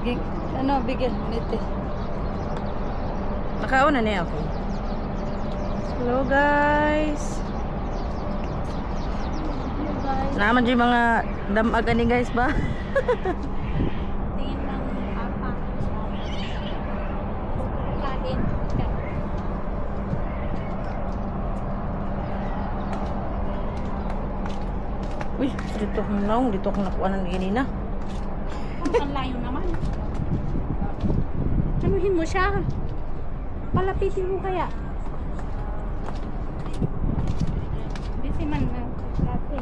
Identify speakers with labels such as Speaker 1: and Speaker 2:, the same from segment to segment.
Speaker 1: Gig, ano, bigyan, nito.
Speaker 2: Nakauna na ako. Hello guys. Naman dyan mga damagan ni guys ba? Uy, dito akong naong, dito akong nakuha ng ganina.
Speaker 1: Ang layo naman. Anuhin mo siya. Palapitin mo kaya. Busy man na dati.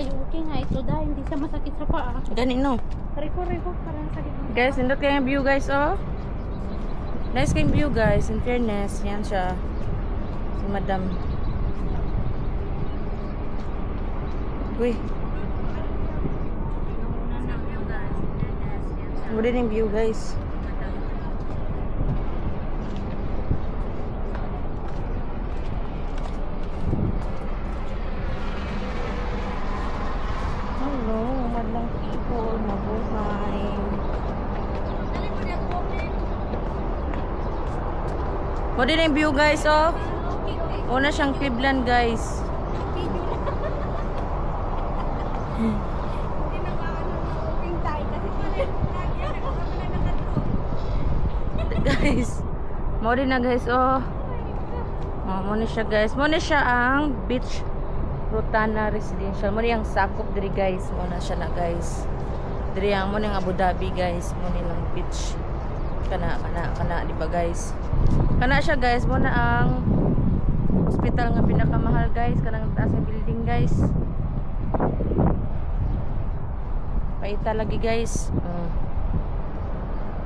Speaker 1: Ay, okay nga ito dahil hindi siya masakit sa paa.
Speaker 2: Ganino.
Speaker 1: Reko-reko, parang sakit.
Speaker 2: Guys, nindot kayo yung view guys, oh. Nice kayong view guys, in fairness. Yan siya. Si madam. Uy, good evening view guys. Hello, madlang people, mabuhay. What din yung view guys, oh? Una siyang Cleveland guys. Guys. Mo din na guys, oh. Oh, mo ni siya guys. Mo ni siya ang beach Rotana Residential. Mo ang sakop diri guys. Mo na siya na guys. Diri ang mo ni ang Abu Dhabi guys. Mo ni beach. Kana kana kana di ba guys? Kana siya guys. Mo ang hospital nga pinakamahal guys. Kanang taas nga building guys. Paita lagi guys.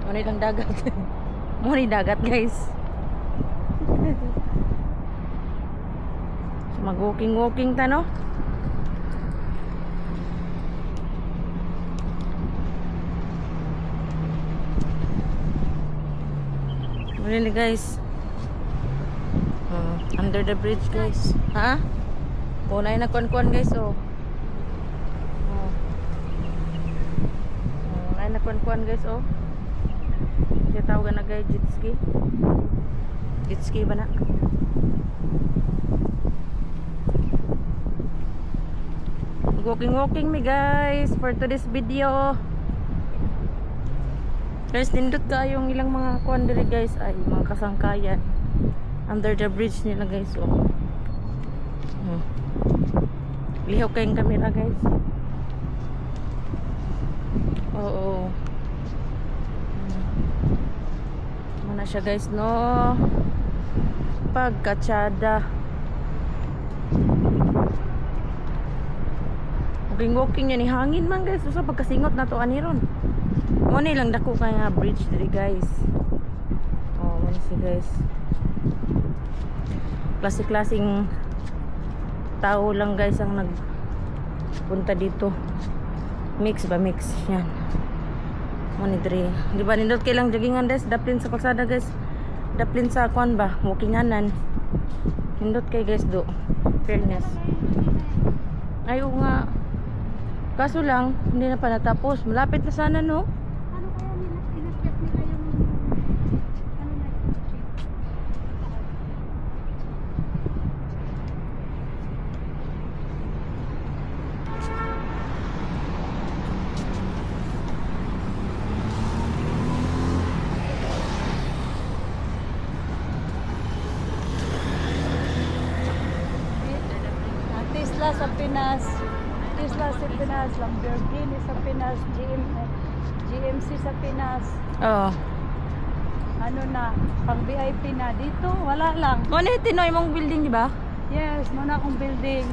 Speaker 2: Mo ni lang dagat. Mo ni dagat guys. so, mag-walking walking ta no? Really guys. Hmm, under the bridge guys. Ha? Punay na kon-kon guys. Oh. Kon-kon guys oh. Siya tawag na guys jet ski. Jet ski ba na? Walking walking me guys for today's video. Guys, nindot yung ilang mga kuan diri guys ay mga kasangkayan. Under the bridge nila guys oh. Hmm. Lihaw kayong camera guys. Oo. Hmm. Mana siya guys no. Pagkatsada. Walking walking niya ni hangin man guys. Usa pagkasingot na to aniron. Mo ni lang dako kay nga bridge diri guys. Oh, mo ni si guys. Klase-klaseng tao lang guys ang nagpunta dito. Mix ba mix yan. Mo ni diri. Di ba nindot kay lang jogingan guys, daplin sa kalsada guys. Daplin sa kwan ba, walkinganan. Nindot kay guys do. Fairness. Ayaw nga. Kaso lang, hindi na pa natapos. Malapit na sana no.
Speaker 1: Ano kaya nila? Inakyat nila yung... Ano na
Speaker 3: Ang Tesla sa Pinas, Tesla sa Pinas, Lamborghini sa Pinas, GM, GMC sa Pinas,
Speaker 2: Oo.
Speaker 3: ano na, pang VIP na. Dito, wala lang.
Speaker 2: Mo ni tinoy mong building di ba?
Speaker 3: Yes, muna akong building.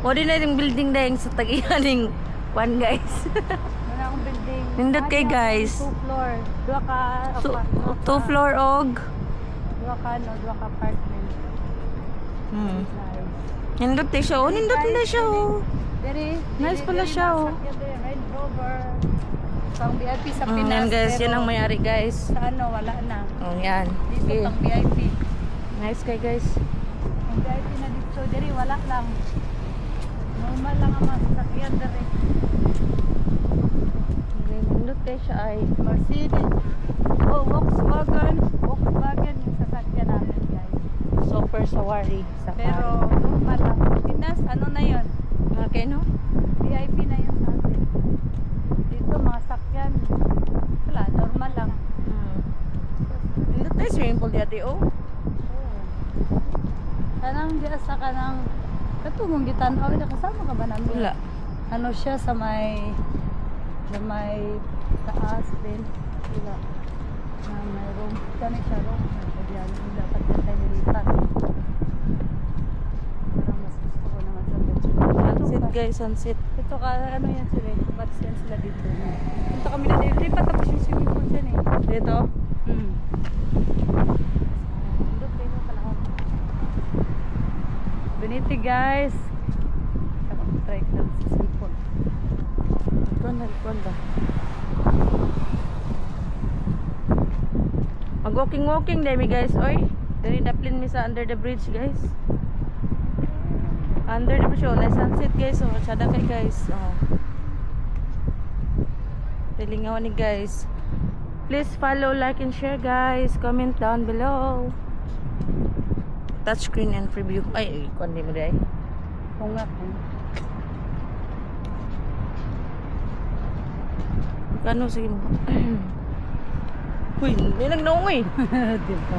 Speaker 2: Mo din na yung building dahil sa tagihan ng kwan guys.
Speaker 3: Muna akong building.
Speaker 2: Nindot kay guys.
Speaker 3: Two floor. Dua ka,
Speaker 2: two,
Speaker 3: apa- dua ka-
Speaker 2: two floor og.
Speaker 3: Dua ka, no, dua ka apartment.
Speaker 2: Hmm.
Speaker 3: Nice.
Speaker 2: Nindot na siya. Oh, nindot na siya. Oh.
Speaker 3: Dere,
Speaker 2: Nice
Speaker 3: dere,
Speaker 2: pala
Speaker 3: dere,
Speaker 2: siya, oh.
Speaker 3: dere, Rover. Pang VIP sa
Speaker 2: Mm,
Speaker 3: Pinas.
Speaker 2: yan guys, yan ang mayari guys.
Speaker 3: Sa ano, wala na.
Speaker 2: Oh, yan.
Speaker 3: Dito pang VIP.
Speaker 2: Nice kay guys.
Speaker 3: Ang VIP na dito, diri wala lang. Normal lang ang mga sasakyan dali.
Speaker 2: Nindot kay siya ay.
Speaker 3: Mercedes. Oh, Volkswagen. Volkswagen yung sasakyan namin guys.
Speaker 2: Super sawari. Sa
Speaker 3: Pero. Pinas, ano na yun?
Speaker 2: Okay, no?
Speaker 3: VIP na yun sa atin. Dito mga sakyan. Wala, normal lang.
Speaker 2: Hmm. Nindot tayo swimming pool dati, oh.
Speaker 3: Kanang di asa ka ng katungong gitanaw na kasama ka ba namin?
Speaker 2: Wala.
Speaker 3: Ano siya sa may sa may taas din. Wala. Na may room. Kani siya room. Kaya yung dapat na tayo nilitan. Parang mas gusto ko naman sa picture.
Speaker 2: Sunset, guys, sunset.
Speaker 3: Ito ka, ano yan sila, bats yan sila dito. Punta kami na dito, lipat tapos yung swimming pool dyan eh.
Speaker 2: Dito?
Speaker 3: Hmm. Beniti guys. Try lang sa cellphone.
Speaker 2: Ito na, ito na. Mag-walking-walking dahil guys, oy. Dari daplin mi sa under the bridge, guys. Under the bridge. Na sunset, guys. Oh, sada kay guys. Oh. Pilingaw ni guys. Please follow, like, and share, guys. Comment down below. Touchscreen and preview. Ay, ikon di mo di ay.
Speaker 3: Kung nga kung.
Speaker 2: Kano sige mo. Uy, hindi nagnaungoy.
Speaker 3: diba?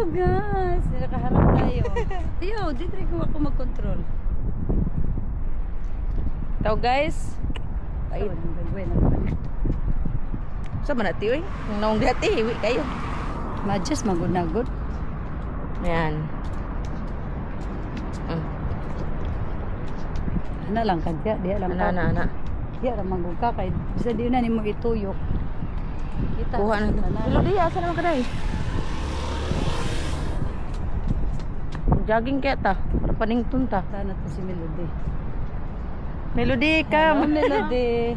Speaker 3: Hello guys! Nakaharap tayo. Yo, di try ko ako mag-control.
Speaker 2: Tao guys.
Speaker 3: Naman.
Speaker 2: sa man natin oy. Kung naong dati, iwi kayo.
Speaker 3: Madjas, magod-nagod.
Speaker 2: Ayan. Mm.
Speaker 3: Ana lang ka diya, diya lang
Speaker 2: Ana, ana, ana.
Speaker 3: Diya lang magod ka kay bisa di na nimo ituyok. Kita
Speaker 2: Kuha na. Hello, di, asa naman ka day? Jogging kaya ta. Para panington ta.
Speaker 3: Sana to si Melody.
Speaker 2: Melody,
Speaker 3: Hello,
Speaker 2: come.
Speaker 3: Melody.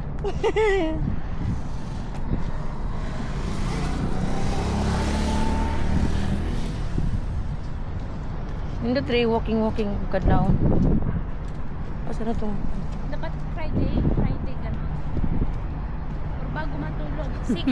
Speaker 2: Hindi three walking walking kadlaon. Asa na tong
Speaker 1: Dapat Friday, Friday gano'n. Or bago matulog. 6.